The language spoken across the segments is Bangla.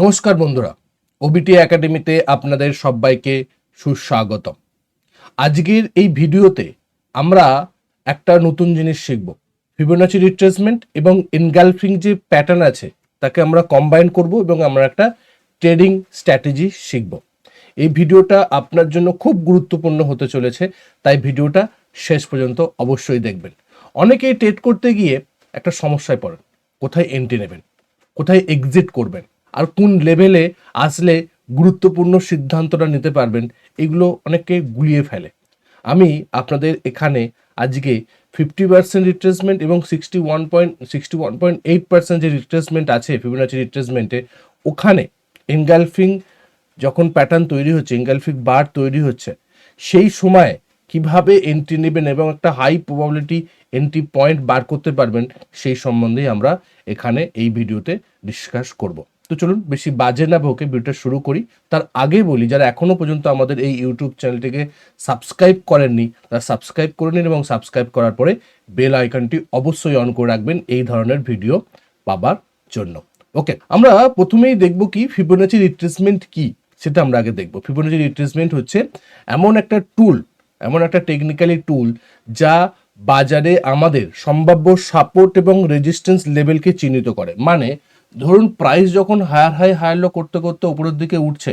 নমস্কার বন্ধুরা ওবিটি একাডেমিতে আপনাদের সবাইকে সুস্বাগতম। আজকের এই ভিডিওতে আমরা একটা নতুন জিনিস শিখব। ফিবোনাচি রিট্রেসমেন্ট এবং এনগালফিং যে প্যাটার্ন আছে, তাকে আমরা কম্বাইন করব এবং আমরা একটা ট্রেডিং স্ট্র্যাটেজি শিখব। এই ভিডিওটা আপনার জন্য খুব গুরুত্বপূর্ণ হতে চলেছে, তাই ভিডিওটা শেষ পর্যন্ত অবশ্যই দেখবেন। অনেকেই ট্রেড করতে গিয়ে একটা সমস্যায় পড়েন, কোথায় এন্ট্রি নেবেন, কোথায় এক্সিট করবেন আর কোন লেভেলে আসলে গুরুত্বপূর্ণ সিদ্ধান্তটা নিতে পারবেন, এগুলো অনেককে গুলিয়ে ফেলে। আমি আপনাদের এখানে আজকে ফিফটি পার্সেন্ট রিট্রেসমেন্ট এবং sixty one point sixty one point eight percent যে রিট্রেসমেন্ট আছে ফিবোনাচি রিট্রেসমেন্টে ওখানে এনগালফিং যখন প্যাটার্ন তৈরি হচ্ছে এনগালফিং বার তৈরি হচ্ছে, সেই সময় কীভাবে এন্ট্রি নেবেন এবং একটা হাই প্রবাবিলিটি এন্ট্রি পয়েন্ট বার করতে পারবেন, সেই সম্বন্ধেই আমরা এখানে এই ভিডিওতে ডিসকাস করব। তো চলুন বেশি বাজে না ভোকে ভিডিওটা শুরু করি। তার আগে বলি, যারা এখনও পর্যন্ত আমাদের এই ইউটিউব চ্যানেলটিকে সাবস্ক্রাইব করেননি, তারা সাবস্ক্রাইব করে নিন এবং সাবস্ক্রাইব করার পরে বেল আইকনটি অবশ্যই অন করে রাখবেন এই ধরনের ভিডিও পাবার জন্য। ওকে আমরা প্রথমেই দেখব কি ফিবোনাচি রিট্রেসমেন্ট কি, সেটা আমরা আগে দেখব। ফিবোনাচি রিট্রেসমেন্ট হচ্ছে এমন একটা টুল এমন একটা টেকনিক্যালি টুল যা বাজারে আমাদের সম্ভাব্য সাপোর্ট এবং রেজিস্ট্যান্স লেভেলকে চিহ্নিত করে। মানে ধরুন প্রাইস যখন হায়ার হাই হায়ার লো করতে করতে উপরের দিকে উঠছে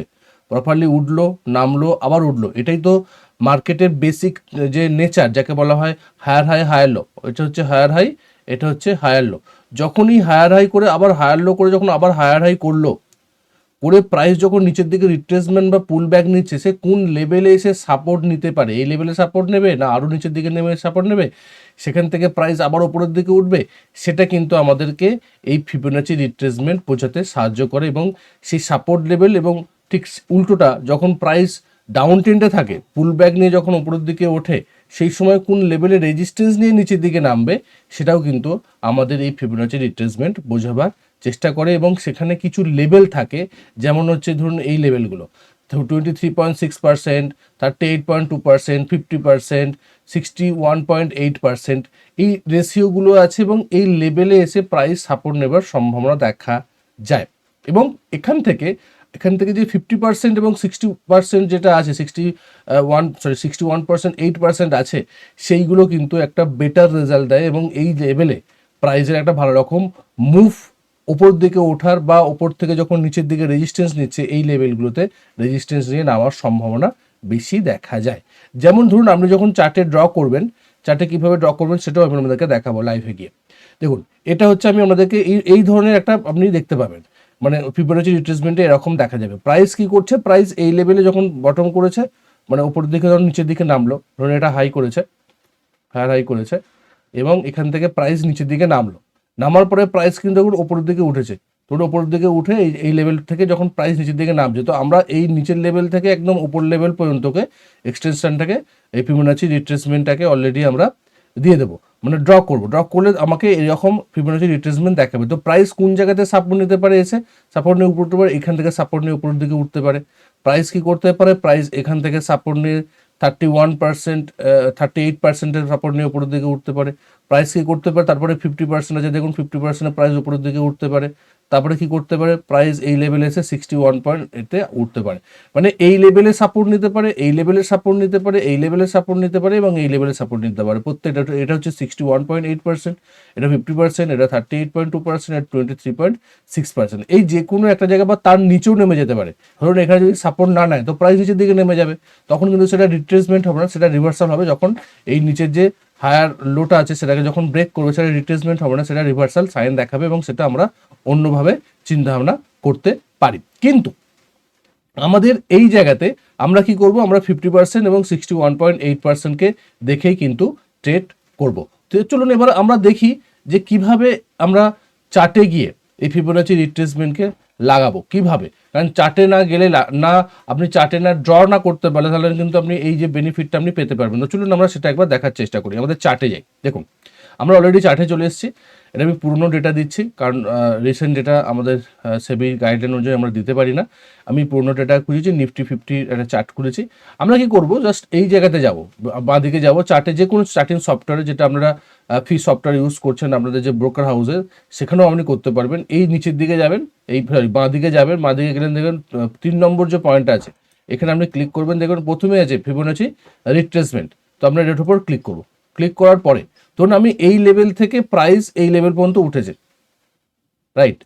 প্রপারলি উঠল, নামলো, আবার উঠল, এটাই তো মার্কেটের বেসিক যে নেচার যাকে বলা হয় হায়ার হাই হায়ার লো এটা হচ্ছে হায়ার হাই এটা হচ্ছে হায়ার লো যখনই হায়ার হাই করে আবার হায়ার লো করে, যখন আবার হায়ার হাই করল করে প্রাইস যখন নিচের দিকে রিট্রেসমেন্ট বা পুল ব্যাক নিচ্ছে, সে কোন লেভেলে এসে সাপোর্ট নিতে পারে? এই লেভেলে সাপোর্ট নেবে না আরও নিচের দিকে নেমে সাপোর্ট নেবে? সেখান থেকে প্রাইস আবার ওপরের দিকে উঠবে? সেটা কিন্তু আমাদেরকে এই ফিবোনাচি রিট্রেসমেন্ট বোঝাতে সাহায্য করে এবং সেই সাপোর্ট লেভেল এবং ঠিক উল্টোটা, যখন প্রাইস ডাউন ট্রেন্ডে থাকে পুল ব্যাক নিয়ে যখন ওপরের দিকে ওঠে, সেই সময় কোন লেভেলে রেজিস্ট্যান্স নিয়ে নিচের দিকে নামবে, সেটাও কিন্তু আমাদের এই ফিবোনাচি রিট্রেসমেন্ট বোঝাবার চেষ্টা করে এবং সেখানে কিছু লেভেল থাকে, যেমন হচ্ছে ধরুন এই লেভেলগুলো twenty three point six percent thirty eight point two percent fifty percent sixty one point eight percent এই রেশিওগুলো আছে এবং এই লেভেলে এসে প্রাইস সাপোর্ট নেবার সম্ভাবনা দেখা যায়। এবং এখান থেকে এখান থেকে যে ফিফটি পার্সেন্ট এবং সিক্সটি পার্সেন্ট যেটা আছে sixty one sorry sixty one percent eight percent আছে, সেইগুলো কিন্তু একটা বেটার রেজাল্ট দেয় এবং এই লেভেলে প্রাইসের একটা ভালো রকম মুভ ওপর দিকে ওঠার বা ওপর থেকে যখন নিচের দিকে রেজিস্ট্যান্স নিচ্ছে, এই লেভেলগুলোতে রেজিস্ট্যান্স নিয়ে নামার সম্ভাবনা বেশি দেখা যায়। যেমন ধরুন, আপনি যখন চার্টে ড্র করবেন চার্টে কীভাবে ড্র করবেন সেটাও আমি আপনাদেরকে দেখাবো লাইভে গিয়ে। দেখুন, এটা হচ্ছে আমি আপনাদেরকে এই এই ধরনের একটা আপনি দেখতে পাবেন। মানে ফিবোনাচি রিট্রেসমেন্টে এরকম দেখা যাবে। প্রাইস কি করছে? প্রাইস এই লেভেলে যখন বটম করেছে মানে উপরের দিকে যখন নিচের দিকে নামলো, ধরুন এটা হাই করেছে হায়ার হাই করেছে, এবং এখান থেকে প্রাইস নিচের দিকে নামলো। নামার পরে প্রাইস কিন্তু এখন ওপরের দিকে উঠেছে। ধরুন ওপরের দিকে উঠে এই লেভেল থেকে যখন প্রাইস নিচের দিকে নামছে, তো আমরা এই নিচের লেভেল থেকে একদম ওপর লেভেল পর্যন্তকে এক্সটেনশনটাকে এই ফিবোনাচি রিট্রেসমেন্টটাকে অলরেডি আমরা দিয়ে দেবো। মানে ড্র করব। ড্র করলে আমাকে এরকম ফিবোনাচি রিট্রেসমেন্ট দেখাবে। তো প্রাইস কোন জায়গাতে সাপোর্ট নিতে পারে এসে? সাপোর্ট নিয়ে উপর উঠতে পারে, এখান থেকে সাপোর্ট নিয়ে উপরের দিকে উঠতে পারে। প্রাইস কি করতে পারে? প্রাইস এখান থেকে সাপোর্ট নিয়ে thirty one percent thirty eight পার্সেন্টের সাপোর্ট নিয়ে উপরের দিকে উঠতে পারে। প্রাইস কি করতে পারে, তারপরে ফিফটি পার্সেন্ট আছে। দেখুন ফিফটি পার্সেন্টের প্রাইস উপরের দিকে উঠতে পারে। তারপরে কি করতে পারে? প্রাইস এই লেভেলে এসে সিক্সটি ওয়ান পয়েন্ট এতে উঠতে পারে। মানে এই লেভেলে সাপোর্ট নিতে পারে, এই লেভেলে সাপোর্ট নিতে পারে, এই লেভেলে সাপোর্ট নিতে পারে এবং এই লেভেলে সাপোর্ট নিতে পারে। প্রত্যেকটা এটা হচ্ছে sixty one point eight percent এটা ফিফটি পার্সেন্ট এটা thirty eight point two percent এটা twenty three point six percent এই যে কোনো একটা জায়গা বা তার নিচেও নেমে যেতে পারে। ধরুন এখানে যদি সাপোর্ট না নেয়, তো প্রাইস নিচের দিকে নেমে যাবে। তখন কিন্তু সেটা রিট্রেসমেন্ট হবে না, সেটা রিভার্সাল হবে যখন এই নিচের যে হায়ার লোটা আছে, সেটাকে যখন ব্রেক করবে, সেটা রিট্রেসমেন্ট হবে না, সেটা রিভার্সাল সাইন দেখাবে এবং সেটা আমরা অন্যভাবে চিন্তাভাবনা করতে পারি। কিন্তু আমাদের এই জায়গাতে আমরা কি করব? আমরা ফিফটি পার্সেন্ট এবং সিক্সটি ওয়ান পয়েন্ট এইট পার্সেন্টকে দেখেই কিন্তু ট্রেড করব। তো চলুন এবার আমরা দেখি যে কীভাবে আমরা চার্টে গিয়ে এই ফিবোনাচি রিট্রেসমেন্টকে লাগাবো? কীভাবে? কারণ চার্টে না গেলে না আপনি চার্টে না ড্র না করতে পারলে তাহলে কিন্তু আপনি এই যে বেনিফিটটা আপনি পেতে পারবেন তো চলুন আমরা সেটা একবার দেখার চেষ্টা করি। আমাদের চার্টে যাই। দেখুন। আমরা অলরেডি চার্টে চলে এসেছি। এটা আমি পুরনো ডেটা দিচ্ছি, কারণ রিসেন্ট ডেটা আমাদের সেবি গাইডলাইন অনুযায়ী আমরা দিতে পারি না। আমি পুরনো ডেটা খুঁজেছি নিফটি ফিফটি একটা চার্ট খুলেছি। আমরা কি করব? জাস্ট এই জায়গাতে যাব বাঁ দিকে যাব চার্টে যে কোনো চার্টিং সফটওয়্যারে যেটা আপনারা ফি সফটওয়্যার ইউজ করছেন, আপনাদের যে ব্রোকার হাউসের সেখানেও আপনি করতে পারবেন। এই নিচের দিকে যাবেন, এই সরি বাঁ দিকে যাবেন বাঁ দিকে গেলেন দেখবেন তিন নম্বর যে পয়েন্ট আছে, এখানে আপনি ক্লিক করবেন। দেখবেন প্রথমে আছে ফিবোনাচি রিট্রেসমেন্ট তো আমরা এটার উপর ক্লিক করব। ক্লিক করার পরে, ধরুন আমি এই লেভেল থেকে প্রাইস এই লেভেল পর্যন্ত উঠেছে রাইট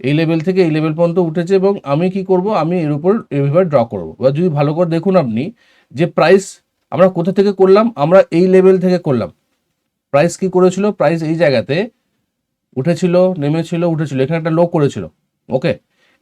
এই লেভেল থেকে এই লেভেল পর্যন্ত উঠেছে এবং আমি কি করব? আমি এর উপর এভাবে ড্র করব। বা যদি ভালো করে দেখুন আপনি যে প্রাইস আমরা কোথা থেকে করলাম? আমরা এই লেভেল থেকে করলাম। প্রাইস কি করেছিল? প্রাইস এই জায়গাতে উঠেছিল, নেমেছিল, উঠেছিল। এখানে একটা লো করেছিল ওকে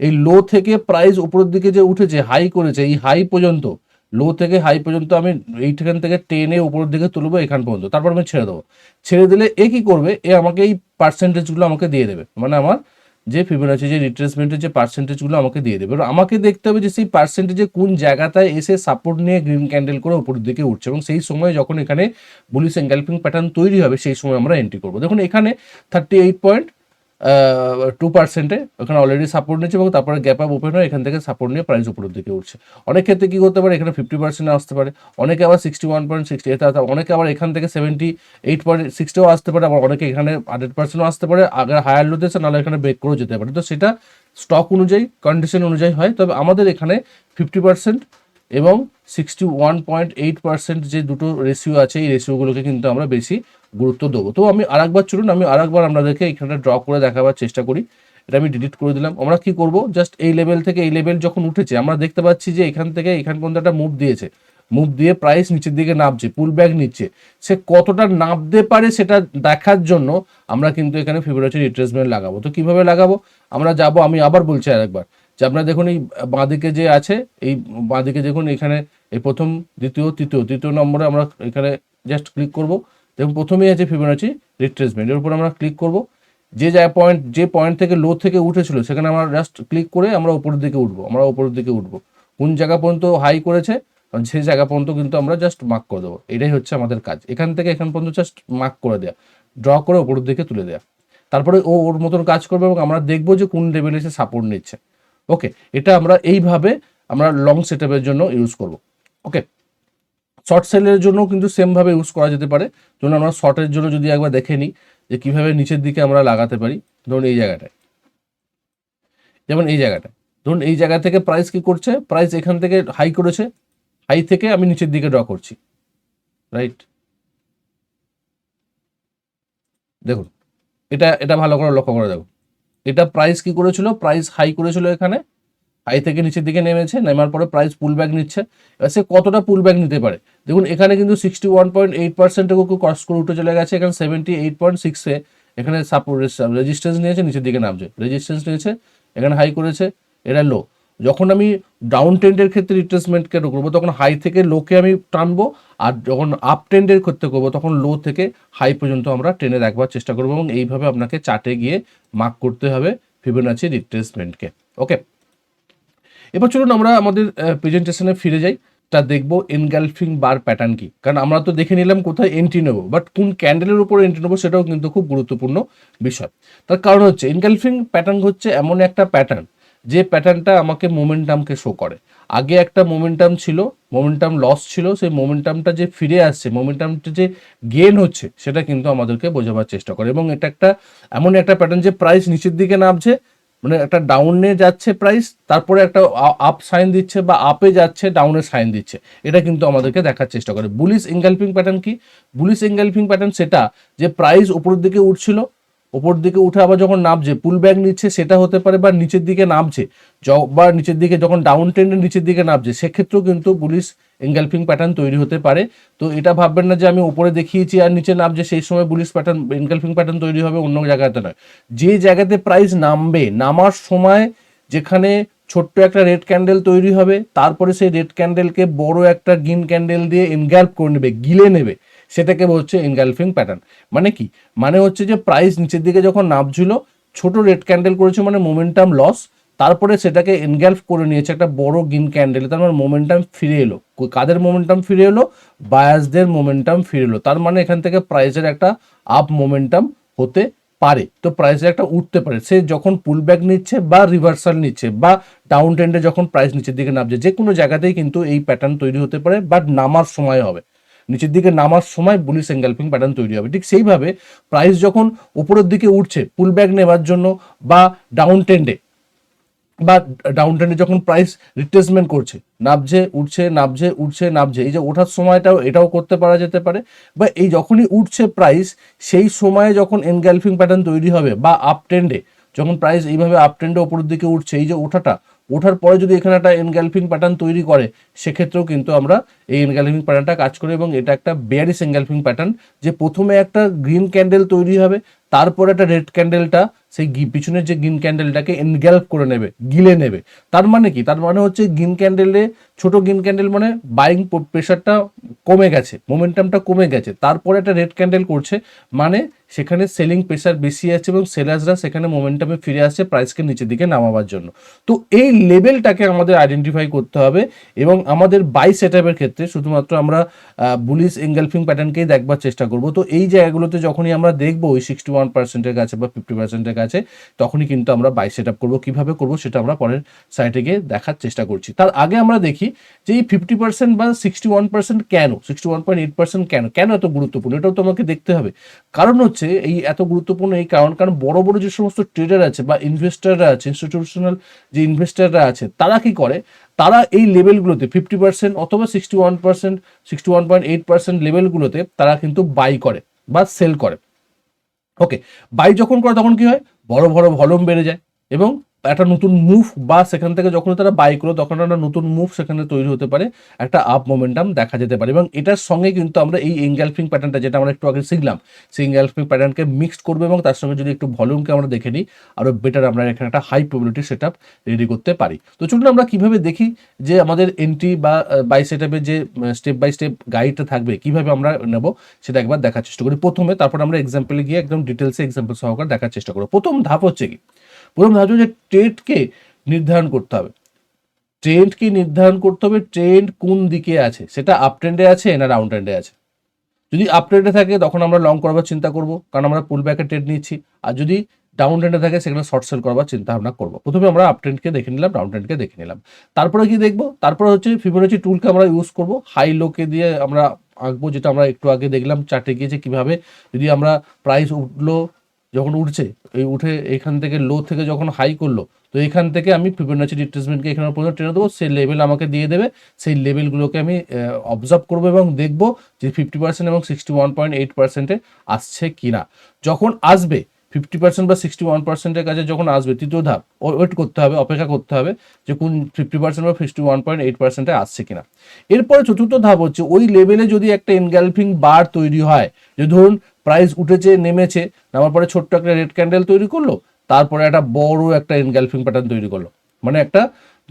এই লো থেকে প্রাইস উপরের দিকে যে উঠেছে হাই করেছে, এই হাই পর্যন্ত লো থেকে হাই পর্যন্ত আমি এইখান থেকে টেনে উপরের দিকে তুলবো, এখান পর্যন্ত। তারপর আমি ছেড়ে দেবো। ছেড়ে দিলে এ কি করবে? এ আমাকে এই পার্সেন্টেজগুলো আমাকে দিয়ে দেবে। মানে আমার যে ফিবোনাচি যে রিট্রেসমেন্টের যে পার্সেন্টেজগুলো আমাকে দিয়ে দেবে। এবার আমাকে দেখতে হবে যে সেই পার্সেন্টেজে কোন জায়গাটায় এসে সাপোর্ট নিয়ে গ্রিন ক্যান্ডেল করে উপরের দিকে উঠছে। এবং সেই সময় যখন এখানে বুলিশ এঙ্গালফিং প্যাটার্ন তৈরি হবে, সেই সময় আমরা এন্ট্রি করব। দেখুন, এখানে থার্টি এইট পয়েন্ট টু পার্সেন্টে ওখানে অলরেডি সাপোর্ট নিচ্ছে এবং তারপরে গ্যাপ আপ ওপেন হয়ে এখান থেকে সাপোর্ট নিয়ে প্রাইস উপরের দিকে উঠছে। অনেক ক্ষেত্রে কী করতে পারে? এখানে ফিফটি পার্সেন্ট আসতে পারে। অনেকে আবার সিক্সটি ওয়ান পয়েন্ট সিক্সটি অনেকে আবার এখান থেকে সেভেন্টি এইট পয়েন্ট সিক্সটিও আসতে পারে, আবার অনেকে এখানে হান্ড্রেড পার্সেন্টও আসতে পারে। আগে হায়ার লোতে নাহলে এখানে ব্রেক করেও যেতে পারে। তো সেটা স্টক অনুযায়ী কন্ডিশন অনুযায়ী হয়। তবে আমাদের এখানে ফিফটি পার্সেন্ট এবং sixty one point eight percent যে দুটো রেশিও আছে, এই রেশিওগুলোকে কিন্তু আমরা বেশি গুরুত্ব দেবো। তো আমি আরেকবার চলুন, আমি আরেকবার আপনাদেরকে এখানে ড্র করে দেখাবার চেষ্টা করি। এটা আমি ডিলিট করে দিলাম। আমরা কি করব? জাস্ট এই লেভেল থেকে এই লেভেল যখন উঠেছে, আমরা দেখতে পাচ্ছি যে এখান থেকে এখান পর্যন্ত একটা মুভ দিয়েছে। মুভ দিয়ে প্রাইস নিচের দিকে নামছে পুল ব্যাক নিচ্ছে। সে কতটা নামতে পারে সেটা দেখার জন্য আমরা কিন্তু এখানে ফিবোনাচি রিট্রেসমেন্ট লাগাবো। তো কীভাবে লাগাবো? আমরা যাব, আমি আবার বলছি আরেকবার। যে আপনারা দেখুন এই বাঁদিকে যে আছে, এই বাঁদিকে দেখুন এখানে এই প্রথম, দ্বিতীয়, তৃতীয় তৃতীয় নম্বরে আমরা এখানে জাস্ট ক্লিক করব। দেখুন প্রথমেই আছে ফিবোনাচি রিট্রেসমেন্ট এর উপর আমরা ক্লিক করব। যে যা পয়েন্ট যে পয়েন্ট থেকে লো থেকে উঠেছিল, সেখানে আমরা জাস্ট ক্লিক করে আমরা উপরের দিকে উঠবো, আমরা উপরের দিকে উঠবো। কোন জায়গা পর্যন্ত হাই করেছে সেই জায়গা পর্যন্ত কিন্তু আমরা জাস্ট মার্ক করে দেবো। এটাই হচ্ছে আমাদের কাজ। এখান থেকে এখান পর্যন্ত জাস্ট মার্ক করে দেওয়া ড্র করে উপরের দিকে তুলে দেওয়া তারপরে ও ওর মতন কাজ করবে এবং আমরা দেখব যে কোন লেভেলে সে সাপোর্ট নিচ্ছে। ওকে এটা আমরা এইভাবে আমরা লং সেটআপের জন্য ইউজ করব। ওকে শর্ট সেলের জন্য কিন্তু সেমভাবে ইউজ করা যেতে পারে। ধরুন আমরা শর্টের জন্য যদি একবার দেখে নিই যে কীভাবে নিচের দিকে আমরা লাগাতে পারি। ধরুন এই জায়গাটায়। যেমন এই জায়গাটায়। ধরুন এই জায়গা থেকে প্রাইস কি করছে? প্রাইস এখান থেকে হাই করেছে। হাই থেকে আমি নিচের দিকে ড্র করছি। রাইট দেখুন, এটা এটা ভালো করে লক্ষ্য করে দেখুন। এটা প্রাইস কি করেছিল? প্রাইস হাই করেছিল এখানে। হাই থেকে নিচের দিকে নেমেছে, নেমার পরে প্রাইস পুল ব্যাক নিচ্ছে। এবার সে কতটা পুল ব্যাক নিতে পারে? দেখুন, এখানে কিন্তু সিক্সটি ওয়ান পয়েন্ট এইট পার্সেন্টও ক্রস করে উঠে চলে গেছে। এখানে সেভেন্টি এইট পয়েন্ট সিক্সে এখানে সাপোর্ট রেজিস্ট্যান্স নিয়েছে, নিচের দিকে নামছে। রেজিস্ট্যান্স নিয়েছে, এখানে হাই করেছে এটা লো যখন আমি ডাউন ট্রেন্ডের ক্ষেত্রে রিট্রেসমেন্টকে করব? তখন হাই থেকে লোকে আমি টানবো আর যখন আপ ট্রেন্ডের ক্ষেত্রে করব, তখন লো থেকে হাই পর্যন্ত আমরা ট্রেনে রাখবার চেষ্টা করব এবং এইভাবে আপনাকে চার্টে গিয়ে মার্ক করতে হবে ফিবোনাচি রিট্রেসমেন্টকে ওকে এবার চলুন আমরা আমাদের প্রেজেন্টেশনে ফিরে যাই। তা দেখব এনগালফিং বার প্যাটার্ন কি? কারণ আমরা তো দেখে নিলাম কোথায় এন্ট্রি নেব বাট কোন ক্যান্ডেলের উপর এন্ট্রি নেব সেটাও কিন্তু খুব গুরুত্বপূর্ণ বিষয়। তার কারণ হচ্ছে এনগালফিং প্যাটার্ন হচ্ছে এমন একটা প্যাটার্ন যে প্যাটার্নটা আমাকে মোমেন্টামকে শো করে। আগে একটা মোমেন্টাম ছিল মোমেন্টাম লস ছিল, সেই মোমেন্টামটা যে ফিরে আসছে মোমেন্টামটা যে গেন হচ্ছে, সেটা কিন্তু আমাদেরকে বোঝাবার চেষ্টা করে। এবং এটা একটা, এমন একটা প্যাটার্ন যে প্রাইস নিচের দিকে নামছে মানে একটা ডাউনে যাচ্ছে প্রাইস তারপরে একটা আপ সাইন দিচ্ছে বা আপে যাচ্ছে ডাউনে সাইন দিচ্ছে। এটা কিন্তু আমাদেরকে দেখার চেষ্টা করে। বুলিশ এঙ্গালফিং প্যাটার্ন কি? বুলিশ এঙ্গালফিং প্যাটার্ন সেটা যে প্রাইস উপরের দিকে উঠছিল ওপর দিকে উঠে আবার যখন নামছে পুল ব্যাক নিচ্ছে, সেটা হতে পারে বা নিচের দিকে নামছে বা নিচের দিকে যখন ডাউন ট্রেন্ডের নিচের দিকে নামছে, সেক্ষেত্রেও কিন্তু বুলিশ এঙ্গালফিং প্যাটার্ন তৈরি হতে পারে। তো এটা ভাববেন না যে আমি উপরে দেখিয়েছি আর নিচে নামছে, সেই সময় বুলিশ প্যাটার্ন এনগালফিং প্যাটার্ন তৈরি হবে অন্য জায়গাতে নয়। যে জায়গাতে প্রাইস নামবে, নামার সময় যেখানে ছোট্ট একটা রেড ক্যান্ডেল তৈরি হবে, তারপরে সেই রেড ক্যান্ডেলকে বড় একটা গ্রিন ক্যান্ডেল দিয়ে এনগাল্প করে নেবে, গিলে নেবে। সেটাকে হচ্ছে এনগালফিং প্যাটার্ন মানে কি? মানে হচ্ছে যে প্রাইস নিচের দিকে যখন নামছিল, ছোট রেড ক্যান্ডেল করেছে মানে মোমেন্টাম লস তারপরে সেটাকে এনগ্যালফ করে নিয়েছে একটা বড় গ্রিন ক্যান্ডেল তার মানে মোমেন্টাম ফিরে এলো। কাদের মোমেন্টাম ফিরে এলো? বায়াসদের মোমেন্টাম ফিরে এলো। তার মানে এখান থেকে প্রাইসের একটা আপ মোমেন্টাম হতে পারে। তো প্রাইসে একটা উঠতে পারে। সে যখন পুল ব্যাক নিচ্ছে বা রিভার্সাল নিচ্ছে বা ডাউন ট্রেন্ডে যখন প্রাইস নিচের দিকে নামছে যে কোনো জায়গাতেই কিন্তু এই প্যাটার্ন তৈরি হতে পারে বাট নামার সময় হবে। নিচের দিকে নামার সময় বুলিশ এঙ্গেলফিং প্যাটার্ন তৈরি হবে। ঠিক সেইভাবে প্রাইস যখন উপরের দিকে উঠছে পুল ব্যাক নেবার জন্য বা ডাউন ট্রেন্ডে বা ডাউন ট্রেন্ডে যখন প্রাইস রিপ্লেসমেন্ট করছে নামছে উঠছে নামছে উঠছে নামছে এই যে ওঠার সময়টাও এটাও করতে পারা যেতে পারে, বা এই যখনই উঠছে প্রাইস সেই সময়ে যখন এনগ্যালফিং প্যাটার্ন তৈরি হবে বা আপ ট্রেন্ডে যখন প্রাইস এইভাবে আপ ট্রেন্ডে ওপরের দিকে উঠছে, এই যে ওঠাটা ওঠার পরে যদি এখানে একটা এনগ্যালফিং প্যাটার্ন তৈরি করে, সেক্ষেত্রেও কিন্তু আমরা এই এনগ্যালফিং প্যাটার্নটা কাজ করি এবং এটা একটা বেয়ারিস এনগ্যালফিং প্যাটার্ন যে প্রথমে একটা গ্রিন ক্যান্ডেল তৈরি হবে তারপরে একটা রেড ক্যান্ডেলটা সেই পিছনের যে গ্রিন ক্যান্ডেলটাকে এনগ্যালফ করে নেবে, গিলে নেবে। তার মানে কি? তার মানে হচ্ছে গ্রিন ক্যান্ডেলে ছোট গ্রিন ক্যান্ডেল মানে বাইং প্রেশারটা কমে গেছে মোমেন্টামটা কমে গেছে। তারপরে একটা রেড ক্যান্ডেল করছে মানে সেখানে সেলিং প্রেশার বেশি আছে এবং সেলার্সরা সেখানে মোমেন্টামে ফিরে আসছে প্রাইসকে নিচের দিকে নামাবার জন্য। তো এই লেভেলটাকে আমাদের আইডেন্টিফাই করতে হবে এবং আমাদের বাই সেট ক্ষেত্রে শুধুমাত্র আমরা বুলিশ এঙ্গেলফিং প্যাটার্নকেই দেখবার চেষ্টা করব। তো এই জায়গাগুলোতে যখনই আমরা দেখব ওই সিক্সটি ওয়ান পার্সেন্টের কাছে বা ফিফটি পার্সেন্টের কাছে, তখনই কিন্তু আমরা বাই সেট আপ করব। কীভাবে করব সেটা আমরা পরের সাইটে গিয়ে দেখার চেষ্টা করছি। তার আগে আমরা দেখি যে এই ফিফটি পার্সেন্ট বা সিক্সটি ওয়ান পার্সেন্ট কেন? Sixty one point eight percent কেন? কেন এত গুরুত্বপূর্ণ? এটাও তো আমাকে দেখতে হবে। কারণ হচ্ছে এই এত গুরুত্বপূর্ণ এই কারণ কারণ বড় বড় যে সমস্ত ট্রেডার আছে বা ইনভেস্টাররা আছে ইনস্টিটিউশনাল যে ইনভেস্টাররা আছে, তারা কি করে? তারা এই লেভেলগুলোতে ফিফটি পার্সেন্ট অথবা sixty one percent sixty one point eight percent লেভেলগুলোতে তারা কিন্তু বাই করে বা সেল করে। ওকে বাই যখন করে তখন কি হয়? বড় বড় ভলিউম বেড়ে যায় এবং একটা নতুন মুভ বা সেখান থেকে যখন তারা বাই করল, তখন একটা নতুন মুভ সেখানে তৈরি হতে পারে, একটা আপ মোমেন্টাম দেখা যেতে পারে। এবং এটার সঙ্গে কিন্তু আমরা এই এঙ্গেলফিং প্যাটার্নটা যেটা আমরা একটু আগে শিখলাম, সেই এঙ্গেলফিং প্যাটার্নকে মিক্সড করব এবং তার সঙ্গে যদি একটু ভলিউমকে আমরা দেখে নিই আরও বেটার আমরা এখানে একটা high probability set up ready করতে পারি। তো চলুন আমরা কীভাবে দেখি যে আমাদের এন্ট্রি বা বাই সেট যে স্টেপ বাই স্টেপ গাইডটা থাকবে, কীভাবে আমরা নেব সেটা একবার দেখার চেষ্টা করি। প্রথমে তারপর আমরা এক্সাম্পলে গিয়ে একদম ডিটেলসে এক্সাম্পল সহকারে দেখার চেষ্টা করব। প্রথম ধাপ হচ্ছে কি? প্রথম ধাপ হচ্ছে ট্রেডকে নির্ধারণ করতে হবে। ট্রেন্ড কি নির্ধারণ করতে হবে ট্রেন্ড কোন দিকে আছে, সেটা আপ ট্রেন্ডে আছে না ডাউন ট্রেন্ডে আছে। যদি আপ ট্রেন্ডে থাকে, তখন আমরা লং করবার চিন্তা করব, কারণ আমরা পুল ব্যাকে ট্রেড নিচ্ছি। আর যদি ডাউন ট্রেন্ডে থাকে, সেখানে শর্ট সেল করবার চিন্তা ভাবনা করব। প্রথমে আমরা আপ ট্রেন্ডকে দেখে নিলাম ডাউন ট্রেন্ডকে দেখে নিলাম। তারপরে কি দেখব? তারপরে হচ্ছে ফিবোনাচি টুলকে আমরা ইউজ করব। হাই লোকে দিয়ে আমরা আঁকবো, যেটা আমরা একটু আগে দেখলাম চার্টে গিয়েছে কীভাবে যদি আমরা প্রাইস উঠল যখন উঠছে, এই উঠে এখান থেকে লো থেকে যখন হাই করল, তো এখান থেকে আমি ফিবোনাচি রিট্রেসমেন্টকে এখানে পর্যন্ত টেনে দেবো। সেই লেভেল আমাকে দিয়ে দেবে। সেই লেভেলগুলোকে আমি অবজার্ভ করব এবং দেখব যে ফিফটি পার্সেন্ট এবং সিক্সটি ওয়ান পয়েন্ট এইট পার্সেন্টে আসছে কিনা। যখন আসবে ফিফটি পার্সেন্ট বা সিক্সটি ওয়ান পার্সেন্টের কাছে যখন আসবে, তৃতীয় ধাপ ওয়েট করতে হবে, অপেক্ষা করতে হবে যে কোন ফিফটি পার্সেন্ট বা ফিফটি ওয়ান পয়েন্ট এইট পার্সেন্টে আসছে কিনা। এরপরে চতুর্থ ধাপ হচ্ছে, ওই লেভেলে যদি একটা এনগ্যালফিং বার তৈরি হয়, যে ধরুন প্রাইস উঠেছে, নেমেছে, নামার পরে ছোট্ট একটা রেড ক্যান্ডেল তৈরি করল, তারপরে একটা বড় একটা এনগ্যালফিং প্যাটার্ন তৈরি করল। মানে একটা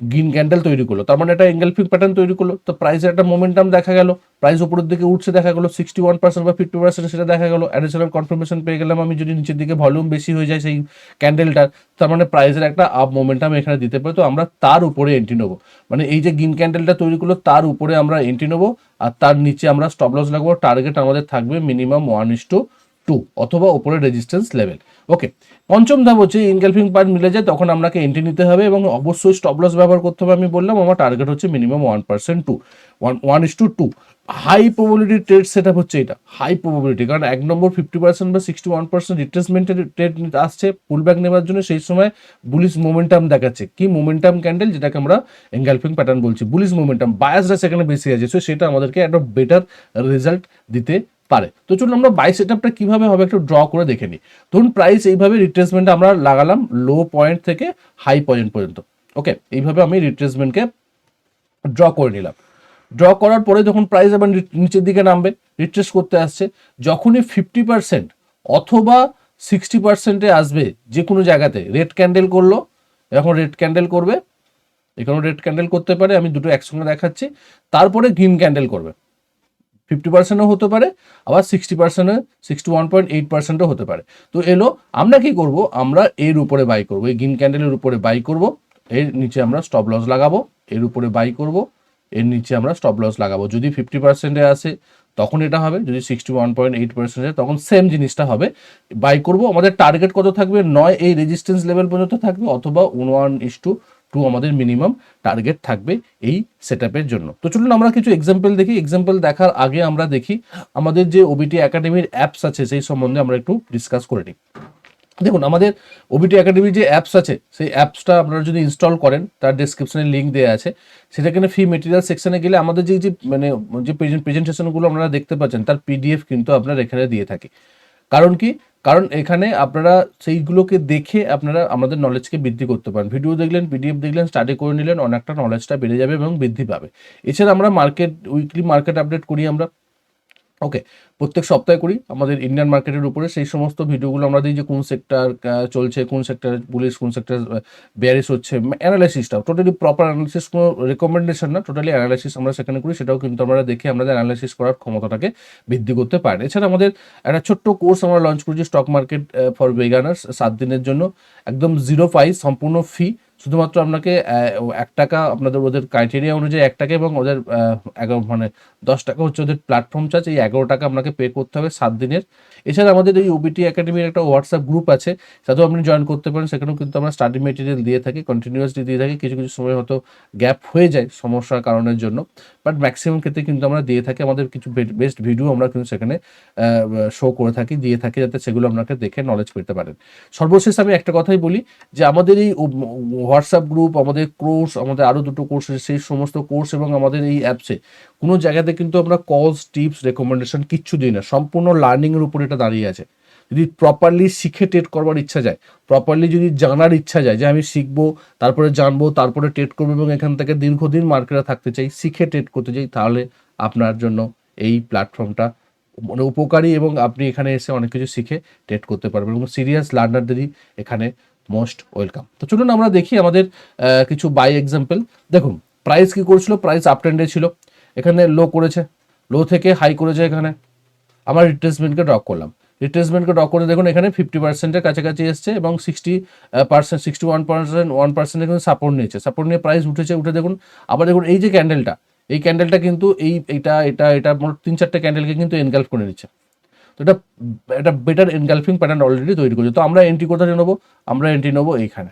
গ্রিন ক্যান্ডেল তৈরি করল। তার মানে একটা এঙ্গেলফিং প্যাটার্ন তৈরি করল। তো প্রাইসের একটা মোমেন্টাম দেখা গেল। প্রাইস উপরের দিকে উঠছে দেখা গেলো। সিক্সটি ওয়ান পার্সেন্ট বা ফিফটি পার্সেন্ট সেটা দেখা গেলো। অ্যাডিশনাল কনফার্মেশন পেয়ে গেলাম আমি। যদি নিচের দিকে ভলিউম বেশি হয়ে যায় সেই ক্যান্ডেলটার, তার মানে প্রাইসের একটা আপ মোমেন্টাম এখানে দিতে পারে। তো আমরা তার উপরে এন্ট্রি নেব। মানে এই যে গ্রিন ক্যান্ডেলটা তৈরি করল, তার উপরে আমরা এন্ট্রি নেব। আর তার নিচে আমরা স্টপ লস লাগবো। টার্গেট আমাদের থাকবে minimum one is to two অথবা উপরে রেজিস্ট্যান্স লেভেল ওকে পঞ্চম ধাপ হচ্ছে ইনগ্যালফিং পার্ট মিলে যায়, তখন আপনাকে এন্ট্রি নিতে হবে এবং অবশ্যই স্টপ লস ব্যবহার করতে হবে। আমি বললাম, আমার টার্গেট হচ্ছে minimum one percent to one one is to two high probability trade set up হচ্ছে এটা হাই প্রবাবিলিটি কারণ এক নম্বর ফিফটি পার্সেন্ট বা সিক্সটি ওয়ান পার্সেন্ট রিট্রেসমেন্টের ট্রেড আসছে পুল ব্যাক নেওয়ার জন্য সেই সময় বুলিশ মোমেন্টাম দেখাচ্ছে। কি মোমেন্টাম ক্যান্ডেল যেটাকে আমরা এঙ্গালফিং প্যাটার্ন বলছি। বুলিশ মোমেন্টাম বায়াসরা সেখানে বেশি আছে সো সেটা আমাদেরকে একটা বেটার রেজাল্ট দিতে পারে। তো চলুন আমরা বাই সেট আপটা কীভাবে হবে একটু ড্র করে দেখে নিই। ধরুন প্রাইস এইভাবে রিট্রেসমেন্ট আমরা লাগালাম লো পয়েন্ট থেকে হাই পয়েন্ট পর্যন্ত। ওকে এইভাবে আমি রিট্রেসমেন্টকে ড্র করে নিলাম। ড্র করার পরে যখন প্রাইস আবার নিচের দিকে নামবে রিট্রেস করতে আসছে, যখনই ফিফটি পার্সেন্ট অথবা সিক্সটি পার্সেন্টে আসবে যে কোনো জায়গাতে রেড ক্যান্ডেল করল, এখন রেড ক্যান্ডেল করবে, এখানেও রেড ক্যান্ডেল করতে পারে, আমি দুটো একসঙ্গে দেখাচ্ছি, তারপরে গ্রিন ক্যান্ডেল করবে। ফিফটি পার্সেন্টও হতে পারে, আবার সিক্সটি পার্সেন্টে, সিক্সটি ওয়ান পয়েন্ট এইট পার্সেন্টও হতে পারে। তো এলো, আমরা কি করব? আমরা এর উপরে বাই করব, এই গ্রিন ক্যান্ডেলের উপরে বাই করব, এর নিচে আমরা স্টপ লস লাগাবো, এর উপরে বাই করব, এর নিচে আমরা স্টপ লস লাগাবো। যদি ফিফটি পার্সেন্টে আসে, তখন এটা হবে, যদি সিক্সটি ওয়ান পয়েন্ট এইট পার্সেন্টে, তখন সেম জিনিসটা হবে। বাই করব, আমাদের টার্গেট কত থাকবে? নয়, এই রেজিস্ট্যান্স লেভেল পর্যন্ত থাকবে, অথবা ওয়ান ইস টু টু আমাদের মিনিমাম টার্গেট থাকবে এই সেট জন্য। তো চলুন আমরা কিছু এক্সাম্পল দেখি। এক্সাম্পল দেখার আগে আমরা দেখি আমাদের যে ওবিটি একাডেমির অ্যাপস আছে, সেই সম্বন্ধে আমরা একটু ডিসকাস করে নিই। দেখুন, আমাদের ওবিটি একাডেমির যে অ্যাপস আছে, সেই অ্যাপসটা আপনারা যদি ইনস্টল করেন, তার ডিসক্রিপশনে লিঙ্ক দেওয়া আছে। সেটা এখানে ফ্রি মেটেরিয়াল সেকশনে গেলে আমাদের যে যে মানে যে প্রেজেন্টেশনগুলো আপনারা দেখতে পাচ্ছেন, তার পিডিএফ কিন্তু আপনারা এখানে দিয়ে থাকি। কারণ কি? কারণ এখানে আপনারা সেইগুলোকে দেখে আপনারা আমাদের নলেজকে বৃদ্ধি করতে পারেন। ভিডিও দেখলেন পিডিএফ দেখলেন স্টাডি করে নিলেন, অনেকটা নলেজটা বেড়ে যাবে এবং বৃদ্ধি পাবে। এছাড়া আমরা মার্কেট উইকলি মার্কেট আপডেট করি আমরা। ওকে প্রত্যেক সপ্তাহে করি। আমাদের ইন্ডিয়ান মার্কেটের উপরে সেই সমস্ত ভিডিওগুলো আমরা দিই যে কোন সেক্টর চলছে, কোন সেক্টর বুলিশ কোন সেক্টর বেয়ারিস হচ্ছে। অ্যানালাইসিসটা টোটালি প্রপার অ্যানালাইসিস কোনো রেকমেন্ডেশন না টোটালি অ্যানালাইসিস আমরা সেখানে করি, সেটাও কিন্তু আমরা দেখে আমাদের অ্যানালাইসিস করার ক্ষমতাটাকে বৃদ্ধি করতে পারি। এছাড়া আমাদের একটা ছোট্ট কোর্স আমরা লঞ্চ করেছি স্টক মার্কেট ফর বেগানার্স সাত দিনের জন্য। একদম জিরো প্রাইস সম্পূর্ণ ফি শুধুমাত্র আপনাকে এক টাকা আপনাদের ওদের ক্রাইটেরিয়া অনুযায়ী এক টাকা এবং ওদের এগারো মানে দশ টাকা হচ্ছে ওদের প্ল্যাটফর্ম চার্জ এই এগারো টাকা আপনাকে পে করতে হবে সাত দিনের। এছাড়া আমাদের এই ওবিটি একাডেমির একটা হোয়াটসঅ্যাপ গ্রুপ আছে সাথেও আপনি জয়েন করতে পারেন, সেখানেও কিন্তু আমরা স্টাডি মেটেরিয়াল দিয়ে থাকি কন্টিনিউয়াসলি দিয়ে থাকি, কিছু কিছু সময় হয়তো গ্যাপ হয়ে যায় সমস্যার কারণের জন্য বাট ম্যাক্সিমাম ক্ষেত্রে কিন্তু আমরা দিয়ে থাকি, আমাদের কিছু বেস্ট ভিডিও আমরা কিন্তু সেখানে শো করে থাকি, দিয়ে থাকি, যাতে সেগুলো আপনাকে দেখে নলেজ পেতে পারেন। সর্বশেষ আমি একটা কথাই বলি, যে আমাদের এই হোয়াটসঅ্যাপ গ্রুপ আমাদের কোর্স আমাদের আরও দুটো কোর্স সেই সমস্ত কোর্স এবং আমাদের এই অ্যাপসে কোনো জায়গাতে কিন্তু আমরা কলস টিপস রেকমেন্ডেশন কিচ্ছু দিই না, সম্পূর্ণ লার্নিংয়ের উপর এটা দাঁড়িয়ে আছে। যদি প্রপারলি শিখে টেট করবার ইচ্ছা যায় প্রপারলি যদি জানার ইচ্ছা যায় যে আমি শিখব, তারপরে জানব, তারপরে টেট করব এবং এখান থেকে দীর্ঘদিন মার্কেটে থাকতে চাই, শিখে টেট করতে চাই, তাহলে আপনার জন্য এই প্ল্যাটফর্মটা মানে উপকারী এবং আপনি এখানে এসে অনেক কিছু শিখে টেট করতে পারবেন এবং সিরিয়াস লার্নারদেরই এখানে মোস্ট ওয়েলকাম তো চলুন আমরা দেখি আমাদের কিছু বাই এক্সাম্পল দেখুন প্রাইস কি করেছিল? প্রাইস আপ ট্রেন্ডে ছিল। এখানে লো করেছে। লো থেকে হাই করেছে এখানে। আমার রিট্রেসমেন্টকে ড্র করলাম। রিট্রেসমেন্টকে ড্র করে দেখুন, এখানে ফিফটি পার্সেন্টের কাছাকাছি এসছে এবং sixty percent sixty one percent one percent এখানে সাপোর্ট নিয়েছে। সাপোর্ট নিয়ে প্রাইস উঠেছে, উঠে দেখুন, আবার দেখুন এই যে ক্যান্ডেলটা এই ক্যান্ডেলটা কিন্তু এই, এটা এটা এটা মোট তিন চারটে ক্যান্ডেলকে কিন্তু এনগালফ করে নিচ্ছে। তো এটা একটা বেটার এনগালফিং প্যাটার্ন অলরেডি তৈরি করছে। তো আমরা এন্ট্রি কোথায় নেব? আমরা এন্ট্রি নেব এইখানে।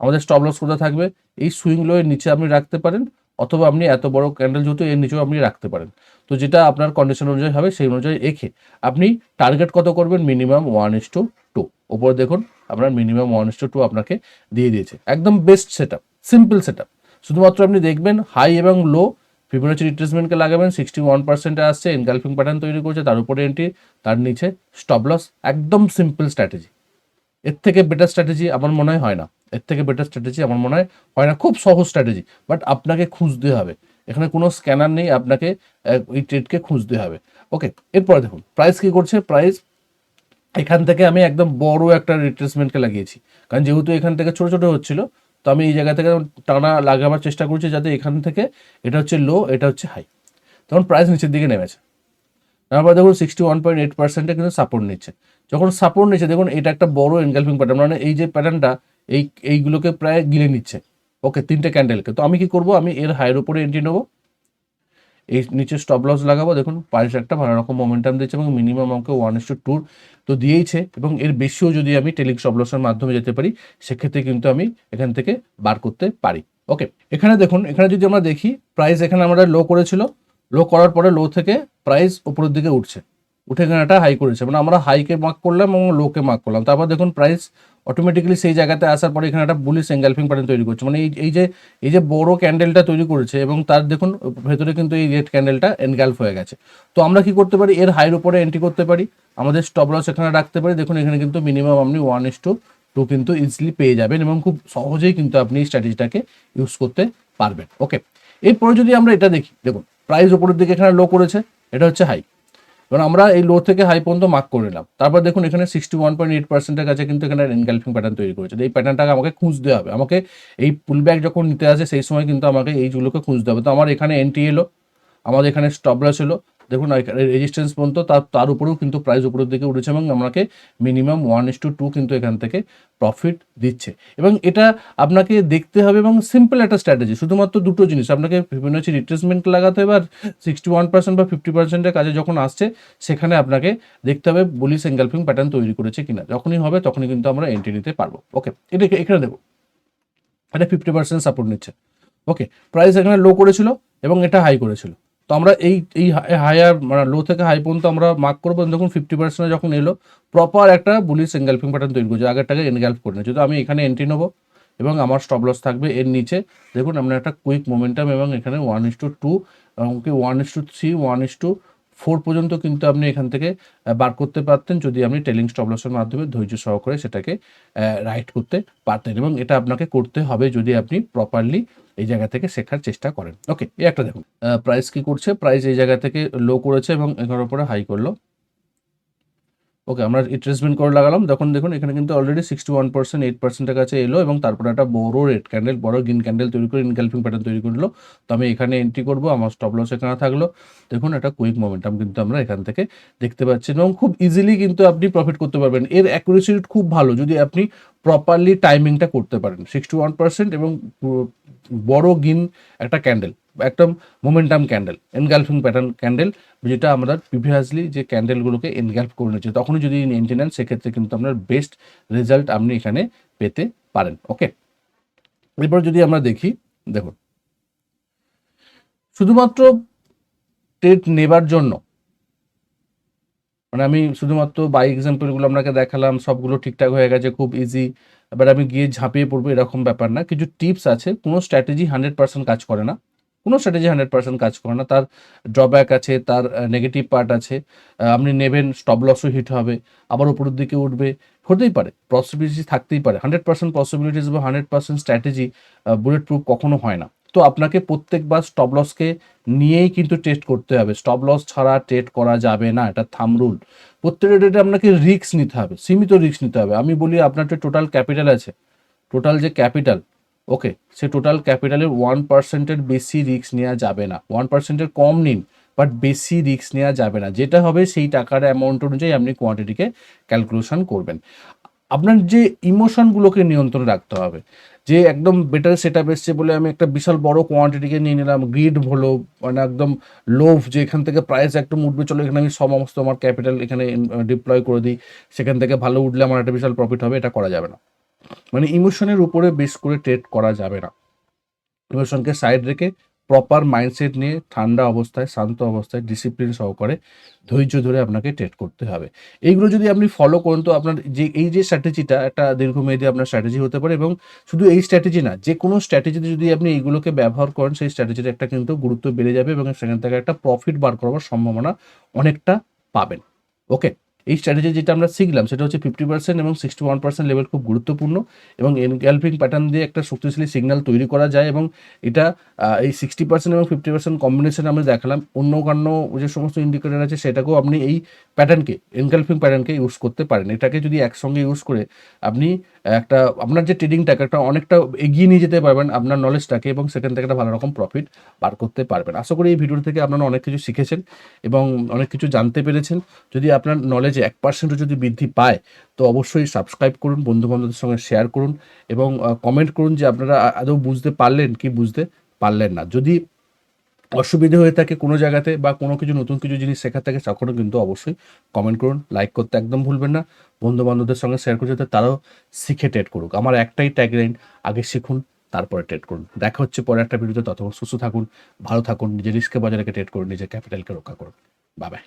আমাদের স্টপ লস কোথায় থাকবে? এই সুইং লো এর নিচে আপনি রাখতে পারেন, অথবা আপনি এত বড় ক্যান্ডেল যেহেতু এর নিচেও আপনি রাখতে পারেন। তো যেটা আপনার কন্ডিশন অনুযায়ী হবে, সেই অনুযায়ী এখে আপনি টার্গেট কত করবেন? Minimum one is to two ওপরে দেখুন, আপনার minimum one is to two আপনাকে দিয়ে দিয়েছে। একদম best set up simple set up শুধুমাত্র আপনি দেখবেন হাই এবং লো ফিবোনাচি রিট্রেসমেন্টকে লাগাবেন সিক্সটি ওয়ান পার্সেন্টে আসছে এনগালফিং প্যাটার্ন তৈরি করছে, তার উপরে এন্ট্রি তার নিচে স্টপ লস একদম সিম্পল স্ট্র্যাটেজি এর থেকে বেটার স্ট্র্যাটেজি আমার মনে হয় হয় না। এর থেকে বেটার স্ট্র্যাটেজি আমার মনে হয় হয় না, খুব সহজ স্ট্র্যাটেজি বাট আপনাকে খুঁজতে হবে। এখানে কোনো স্ক্যানার নেই, আপনাকে ওই ট্রেডকে খুঁজতে হবে। ওকে এরপরে দেখুন প্রাইস কি করছে? প্রাইস এখান থেকে আমি একদম বড় একটা রিট্রেসমেন্টকে লাগিয়েছি। কারণ যেহেতু এখান থেকে ছোটো ছোটো হচ্ছিল তো আমি এই জায়গা থেকে টানা লাগাবার চেষ্টা করছি যাতে এখান থেকে এটা হচ্ছে লো এটা হচ্ছে হাই তখন প্রাইস নিচের দিকে নেমেছে। তারপর দেখুন সিক্সটি ওয়ান পয়েন্ট এইট পার্সেন্টে কিন্তু সাপোর্ট নিচ্ছে। যখন সাপোর্ট নিচ্ছে, দেখুন এটা একটা বড় এনগালফিং প্যাটার্ন মানে এই যে প্যাটার্নটা এই, এইগুলোকে প্রায় গিলে নিচ্ছে। ওকে তিনটে ক্যান্ডেলকে তো আমি কি করব? আমি এর হাইয়ের উপরে এন্ট্রি নেব। এই নিচে স্টপ লস লাগাবো। দেখুন প্রাইস একটা ভালো রকম মোমেন্টাম দিচ্ছে এবং মিনিমাম আমাকে ওয়ান ইস টু টুর তো দিয়েইছে এবং এর বেশিও যদি আমি টেলিং সবলসের মাধ্যমে যেতে পারি, সেক্ষেত্রে কিন্তু আমি এখান থেকে বার করতে পারি। ওকে, এখানে দেখুন, এখানে যদি আমরা দেখি প্রাইস এখানে আমরা লো করেছিল। লো করার পরে লো থেকে প্রাইস উপরের দিকে উঠছে। উঠে এখানে একটা হাই করেছে। মানে আমরা হাইকে মার্ক করলাম এবং লোকে মার্ক করলাম। তারপর দেখুন প্রাইস অটোমেটিক্যালি সেই জায়গাতে আসার পরে এখানে একটা বুলিশ এঙ্গালফিং প্যাটার্ন তৈরি করছে। মানে এই যে এই যে বড় ক্যান্ডেলটা তৈরি করেছে এবং তার দেখুন, ভেতরে কিন্তু এই রেড ক্যান্ডেলটা এনগালফ হয়ে গেছে। তো আমরা কি করতে পারি? এর হাইয়ের উপরে এন্ট্রি করতে পারি। আমাদের স্টপ লস এখানে রাখতে পারি। দেখুন, এখানে কিন্তু মিনিমাম আপনি ওয়ান ইস টু টু কিন্তু ইজিলি পেয়ে যাবেন এবং খুব সহজেই কিন্তু আপনি এই স্ট্র্যাটেজিটাকে ইউজ করতে পারবেন। ওকে এরপরে যদি আমরা এটা দেখি, দেখুন প্রাইস ওপরের দিকে এখানে লো করেছে, এটা হচ্ছে হাই এবার আমরা এই লো থেকে হাই পর্যন্ত মার্ক করে নিলাম। তারপর দেখুন, এখানে সিক্সটি ওয়ান পয়েন্ট এইট পার্সেন্টের কাছে কিন্তু এখানে এনগালফিং প্যাটার্ন তৈরি করেছে। এই প্যাটার্নটাকে আমাকে খুঁজতে হবে। আমাকে এই পুল ব্যাক যখন নিতে আসে, সেই সময় কিন্তু আমাকে এইগুলোকে খুঁজতে হবে। তো আমার এখানে এন্ট্রি এলো, আমাদের এখানে স্টপ লস দেখুন রেজিস্ট্যান্স পর্যন্ত তার তার উপরেও কিন্তু প্রাইস উপরের দিকে উঠেছে এবং আমাকে minimum one is to two কিন্তু এখান থেকে প্রফিট দিচ্ছে। এবং এটা আপনাকে দেখতে হবে এবং সিম্পল একটা স্ট্র্যাটেজি শুধুমাত্র দুটো জিনিস। আপনাকে ফিবোনাচি রিট্রেসমেন্ট লাগাতে হবে আর সিক্সটি ওয়ান পার্সেন্ট বা ফিফটি পার্সেন্টের কাজে যখন আসছে, সেখানে আপনাকে দেখতে হবে বলি এঙ্গালফিং প্যাটার্ন তৈরি করেছে কিনা। যখনই হবে, তখনই কিন্তু আমরা এন্ট্রি নিতে পারব। ওকে এটা এখানে দেবো এটা ফিফটি পার্সেন্ট সাপোর্ট নিচ্ছে। ওকে প্রাইস এখানে লো করেছিল এবং এটা হাই করেছিল। তো আমরা এই এই হায়ার মানে লো থেকে হাই পর্যন্ত আমরা মার্ক করব। দেখুন ফিফটি পার্সেন্ট যখন এলো প্রপার একটা বুলিশ এনগালফিং প্যাটার্ন তৈরি করছে। আগেরটাকে এনগালফ করে নিয়েছে। তো আমি এখানে এন্ট্রি নেব এবং আমার স্টপ লস থাকবে এর নিচে। দেখুন, আমরা একটা কুইক মোমেন্টাম এবং এখানে ওয়ান ইস টু টু এমনকি one is to three one is to four পর্যন্ত কিন্তু আপনি এখান থেকে বার করতে পারতেন যদি আপনি টেলিং স্টপ লসের মাধ্যমে ধৈর্য সহকারে সেটাকে রাইট করতে পারতেন এবং এটা আপনাকে করতে হবে যদি আপনি প্রপারলি এই জায়গা থেকে শেখার চেষ্টা করেন। ওকে এই একটা দেখুন। প্রাইস কি করছে? প্রাইস এই জায়গা থেকে লো করেছে এবং এখানের উপরে হাই করল। ওকে আমরা রিট্রেসমেন্ট করে লাগালাম। তখন দেখুন, এখানে কিন্তু already sixty one percent eight পার্সেন্টের কাছে এলো এবং তারপরে একটা বড় রেড ক্যান্ডেল বড় গ্রিন ক্যান্ডেল তৈরি করে ইনকালফিং প্যাটার্ন তৈরি করল। তো আমি এখানে এন্ট্রি করব, আমার স্টপ লস এখানে থাকল। দেখুন, একটা কুইক মোমেন্টাম কিন্তু আমরা এখান থেকে দেখতে পাচ্ছি এবং খুব ইজিলি কিন্তু আপনি প্রফিট করতে পারবেন। এর অ্যাকুরেসি খুব ভালো, যদি আপনি প্রপারলি টাইমিংটা করতে পারেন। সিক্সটি ওয়ান পার্সেন্ট এবং বড় গিন একটা ক্যান্ডেল একদম momentum candle engulfing pattern candle, যেটা আমরা প্রিভিয়াসলি যে ক্যান্ডেলগুলোকে এনগালফ করে নিচ্ছে তখনই যদি এন্ট্রি নেন সেক্ষেত্রে কিন্তু আপনার বেস্ট রেজাল্ট আপনি এখানে পেতে পারেন ওকে এরপর যদি আমরা দেখি, দেখুন। শুধুমাত্র ট্রেড নেবার জন্য মানে আমি শুধুমাত্র বাই এক্সাম্পলগুলো আপনাকে দেখালাম, সবগুলো ঠিকঠাক হয়ে গেছে, খুব ইজি এবার আমি গিয়ে ঝাঁপিয়ে পড়ব, এরকম ব্যাপার না। কিছু টিপস আছে, কোনো স্ট্র্যাটেজি হান্ড্রেড পার্সেন্ট কাজ করে না। কোনো স্ট্র্যাটেজি হান্ড্রেড পার্সেন্ট কাজ করে না। তার ড্রব্যাক আছে, তার নেগেটিভ পার্ট আছে। আপনি নেবেন স্টপ লসও হিট হবে। আবার উপরের দিকে উঠবে। হতেই পারে পসিবিলিটি থাকতেই পারে। হান্ড্রেড পার্সেন্ট পসিবিলিটিস বা hundred percent strategy bulletproof কখনো হয় না। তো আপনাকে প্রত্যেকবার স্টপ লসকে নিয়েই কিন্তু টেস্ট করতে হবে। স্টপ লস ছাড়া ট্রেড করা যাবে না, এটা থাম রুল প্রত্যেকটা ডেটে আপনাকে রিস্ক নিতে হবে, সীমিত রিস্ক নিতে হবে। আমি বলি আপনার যে টোটাল ক্যাপিটাল আছে টোটাল যে ক্যাপিটাল ওকে সে টোটাল ক্যাপিটালের ওয়ান পার্সেন্টের বেশি রিস্ক নেওয়া যাবে না। ওয়ান পার্সেন্টের কম নিন বাট বেশি রিস্ক নেওয়া যাবে না। যেটা হবে সেই টাকার অ্যামাউন্ট অনুযায়ী আপনি কোয়ান্টিটিকে ক্যালকুলেশন করবেন। আপনার যে ইমোশনগুলোকে নিয়ন্ত্রণে রাখতে হবে যে একদম বেটার সেট আপ এসছে বলে আমি একটা বিশাল বড় কোয়ান্টিটিকে নিয়ে নিলাম। গ্রিড হলো মানে একদম লোভ যে এখান থেকে প্রাইস একদম উঠবে, চলো এখানে আমি সমস্ত আমার ক্যাপিটাল এখানে ডিপ্লয় করে দিই। সেখান থেকে ভালো উঠলে আমার একটা বিশাল প্রফিট হবে, এটা করা যাবে না। মানে ইমোশনের উপরে বেশ করে ট্রেড করা যাবে না। ইমোশনকে সাইড রেখে প্রপার মাইন্ডসেট নিয়ে ঠান্ডা অবস্থায়, শান্ত অবস্থায় ডিসিপ্লিন সহকারে ধৈর্য ধরে আপনাকে ট্রেড করতে হবে। এইগুলো যদি আপনি ফলো করেন, তো আপনার যে, এই যে স্ট্র্যাটেজিটা একটা দীর্ঘমেয়াদী আপনার স্ট্র্যাটেজি হতে পারে এবং শুধু এই স্ট্র্যাটেজি না, যে কোনো স্ট্র্যাটেজিতে যদি আপনি এইগুলোকে ব্যবহার করেন, সেই স্ট্র্যাটেজির একটা কিন্তু গুরুত্ব বেড়ে যাবে এবং সেখান থেকে একটা প্রফিট বার করার সম্ভাবনা অনেকটা পাবেন। ওকে এই স্ট্র্যাটেজি যেটা আমরা শিখলাম, সেটা হচ্ছে ফিফটি পার্সেন্ট এবং সিক্সটি ওয়ান পার্সেন্ট লেভেল খুব গুরুত্বপূর্ণ এবং এনগ্যালপিং প্যাটার্ন দিয়ে একটা শক্তিশালী সিগন্যাল তৈরি করা যায় এবং এটা এই সিক্সটি পার্সেন্ট এবং ফিফটি পার্সেন্ট কম্বিনেশন আমরা দেখালাম। অন্য কান্য যে সমস্ত ইন্ডিকেটার আছে, সেটাকেও আপনি এই প্যাটার্নকে এনগালফিং প্যাটার্নকে ইউজ করতে পারেন। এটাকে যদি একসঙ্গে ইউজ করে আপনি একটা, আপনার যে ট্রেডিংটাকে একটা অনেকটা এগিয়ে নিয়ে যেতে পারবেন আপনার নলেজটাকে এবং সেখান থেকে একটা ভালো রকম প্রফিট বার করতে পারবেন। আশা করি এই ভিডিও থেকে আপনারা অনেক কিছু শিখেছেন এবং অনেক কিছু জানতে পেরেছেন। যদি আপনার নলেজে এক পার্সেন্টও যদি বৃদ্ধি পায়, তো অবশ্যই সাবস্ক্রাইব করুন বন্ধু বান্ধবদের সঙ্গে শেয়ার করুন এবং কমেন্ট করুন যে আপনারা আদৌ বুঝতে পারলেন কি বুঝতে পারলেন না। যদি অসুবিধে হয়ে থাকে কোনো জায়গাতে বা কোনো কিছু, নতুন কিছু জিনিস শেখার থাকে, তখনও কিন্তু অবশ্যই কমেন্ট করুন লাইক করতে একদম ভুলবেন না। বন্ধু বান্ধবদের সঙ্গে শেয়ার করে যাতে তারাও শিখে ট্রেড করুক। আমার একটাই ট্যাগলাইন আগে শিখুন, তারপরে ট্রেড করুন। দেখা হচ্ছে পরে একটা ভিডিওতে ততক্ষণ সুস্থ থাকুন, ভালো থাকুন, নিজের রিস্কে বাজারকে ট্রেড করুন, নিজের ক্যাপিটালকে রক্ষা করুন। বাবাই